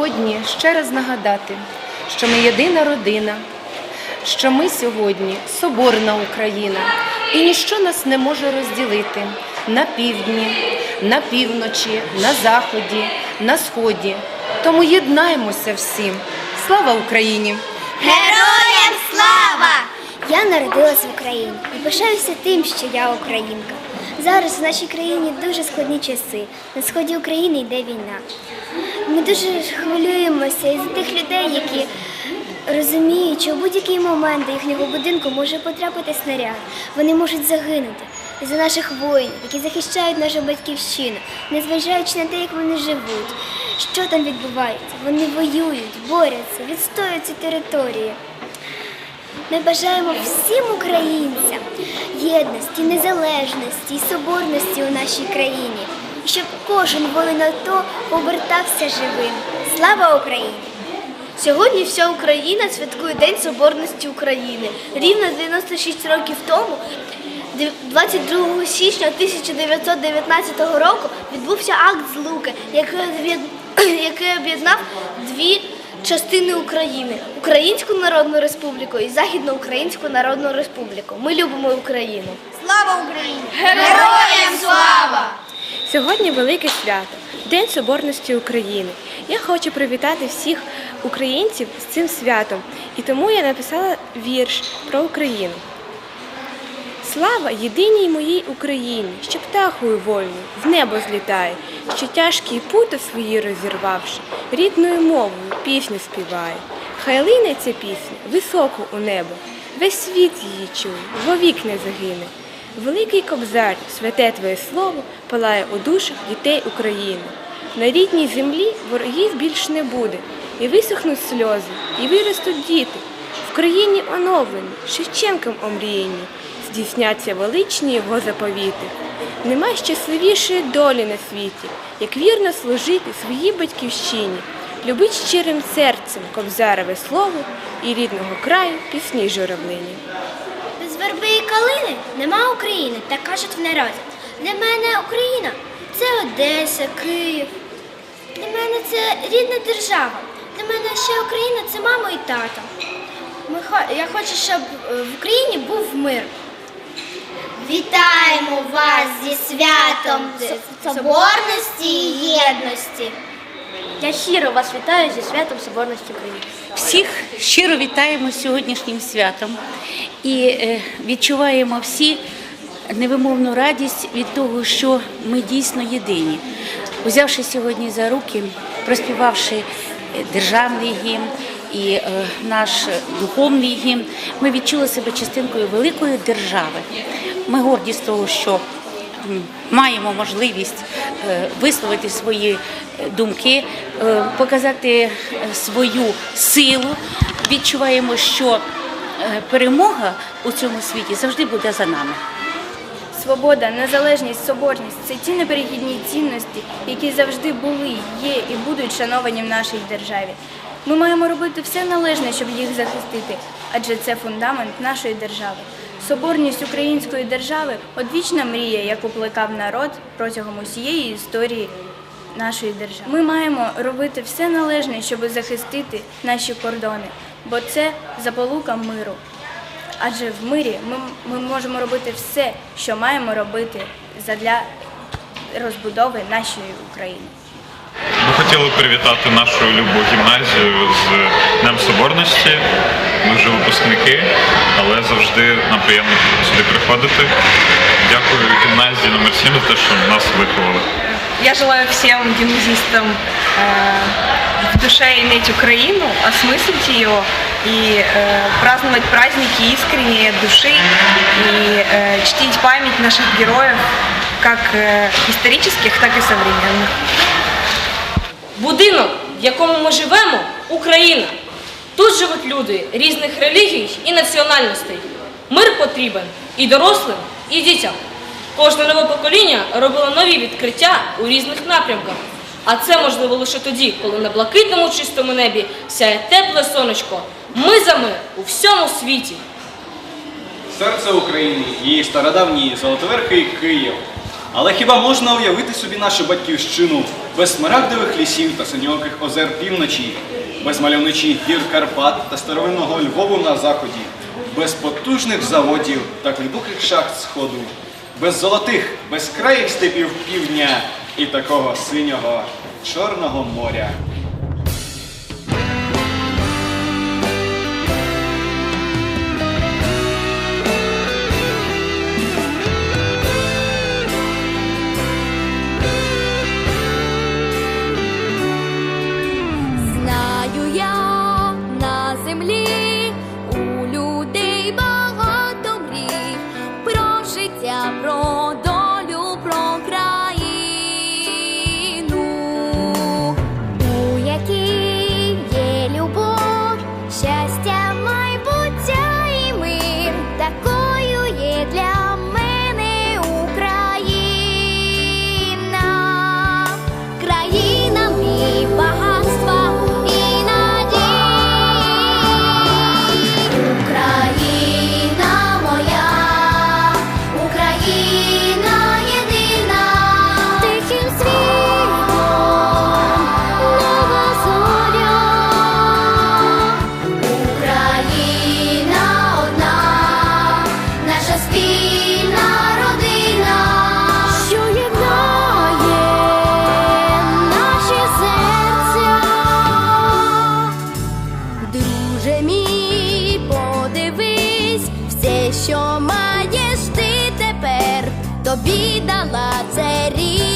сьогодні ще раз нагадати, що ми єдина родина, що ми сьогодні соборна Україна, і ніщо нас не може розділити на півдні, на півночі, на заході, на сході. Тому єднаємося всім. Слава Україні! Героям слава! Я народилась в Україні і пишаюся тим, що я українка. Зараз в нашій країні дуже складні часи. На сході України йде війна. Ми дуже хвилюємося із тих людей, які розуміють, що у будь-який момент до їхнього будинку може потрапити снаряд. Вони можуть загинути. За наших воїнів, які захищають нашу батьківщину, незважаючи на те, як вони живуть, що там відбувається. Вони воюють, борються, відстоюють ці території. Ми бажаємо всім українцям єдності, незалежності і соборності у нашій країні, і щоб кожен воїн АТО повертався живим. Слава Україні! Сьогодні вся Україна святкує День Соборності України. Рівно 96 років тому, 22 січня 1919 року, відбувся акт злуки, який об'єднав дві частини України Українську Народну Республіку і Західноукраїнську Народну Республіку. Ми любимо Україну. Слава Україні! Героям слава! Сьогодні велике свято День Соборності України. Я хочу привітати всіх українців з цим святом, і тому я написала вірш про Україну. Слава єдиній моїй Україні, що птахою вольно в небо злітає, що тяжкі пута свої розірвавши, рідною мовою пісню співає. Хай лине ця пісня високо у небо, весь світ її чує, вовік не загине. Великий кобзар, святе твоє слово, палає у душах дітей України. На рідній землі ворогів більш не буде, і висохнуть сльози, і виростуть діти. В країні оновлені, Шевченком омріяні, здійсняться величні його заповіти. Нема щасливішої долі на світі, як вірно служити своїй батьківщині, любить щирим серцем кобзарове слово і рідного краю пісні журавлині. Верби і калини нема України, так кажуть в народі. Для мене Україна це Одеса, Київ. Для мене це рідна держава. Для мене ще Україна це мама і тато. Я хочу, щоб е, в Україні був мир. Вітаємо вас зі святом соборності і єдності. Я щиро вас вітаю зі святом Соборності України. Всіх щиро вітаємо сьогоднішнім святом і е, відчуваємо всі невимовну радість від того, що ми дійсно єдині. Узявши сьогодні за руки, проспівавши е, державний гімн і е, наш духовний гімн, ми відчули себе частинкою великої держави. Ми горді з того, що маємо можливість е, висловити свої е, думки, е, показати свою силу. Відчуваємо, що перемога у цьому світі завжди буде за нами. Свобода, незалежність, соборність це ті неперехідні цінності, які завжди були, є і будуть шановані в нашій державі. Ми маємо робити все належне, щоб їх захистити, адже це фундамент нашої держави. Соборність української держави одвічна мрія, яку плекав народ протягом усієї історії нашої держави. Ми маємо робити все належне, щоб захистити наші кордони, бо це заполука миру. Адже в мирі ми, ми можемо робити все, що маємо робити задля розбудови нашої України. Ми хотіли привітати нашу любу гімназію з Соборності. Ми вже випускники, але завжди нам приємно сюди приходити. Дякую гімназії номер 7 за те, що нас виховали. Я желаю всем гимназистам э, в душе иметь Украину, осмыслить ее и э, праздновать праздники искренне от души и э, чтить память наших героев, как э, исторических, так и современных. Будинок, в якому ми живемо, Україна. Тут живуть люди різних релігій і національностей. Мир потрібен і дорослим, і дітям. Кожне нове покоління робило нові відкриття у різних напрямках. А це можливо лише тоді, коли на блакитному чистому небі сяє тепле сонечко. Ми за мир у всьому світі. Серце України, її стародавній золотоверхий Київ. Але хіба можна уявити собі нашу батьківщину без смарагдових лісів та синьоких озер півночі, без мальовничих гір Карпат та старовинного Львову на заході, без потужних заводів та глибоких шахт сходу, без золотих, безкраїх степів півдня і такого синього чорного моря. друже мій, подивись, все, що маєш ти тепер, тобі дала царі.